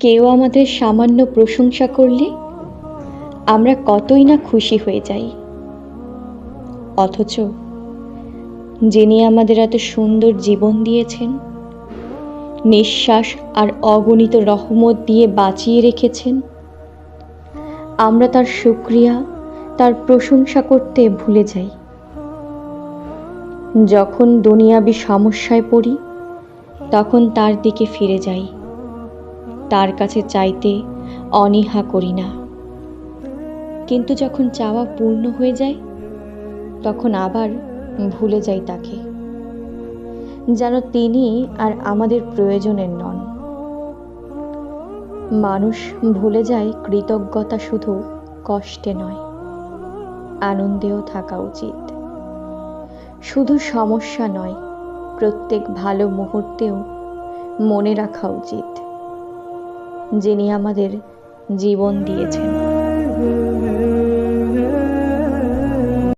কেউ আমাদের সামান্য প্রশংসা করলে আমরা কতই না খুশি হয়ে যাই। অথচ যিনি আমাদের এত সুন্দর জীবন দিয়েছেন, নিঃশ্বাস আর অগণিত রহমত দিয়ে বাঁচিয়ে রেখেছেন, আমরা তার শুক্রিয়া, তার প্রশংসা করতে ভুলে যাই। যখন দুনিয়াবি সমস্যায় পড়ি তখন তার দিকে ফিরে যাই। তার কাছে চাইতে অনীহা করি না। কিন্তু যখন চাওয়া পূর্ণ হয়ে যায়, তখন আবার ভুলে যাই তাকে। যেন তিনি আর আমাদের প্রয়োজনের নন। মানুষ ভুলে যায় কৃতজ্ঞতা শুধু কষ্টে নয়, আনন্দেও থাকা উচিত। শুধু সমস্যা নয় প্রত্যেক ভালো মুহূর্তেও মনে রাখা উচিত যিনি আমাদের জীবন দিয়েছেন।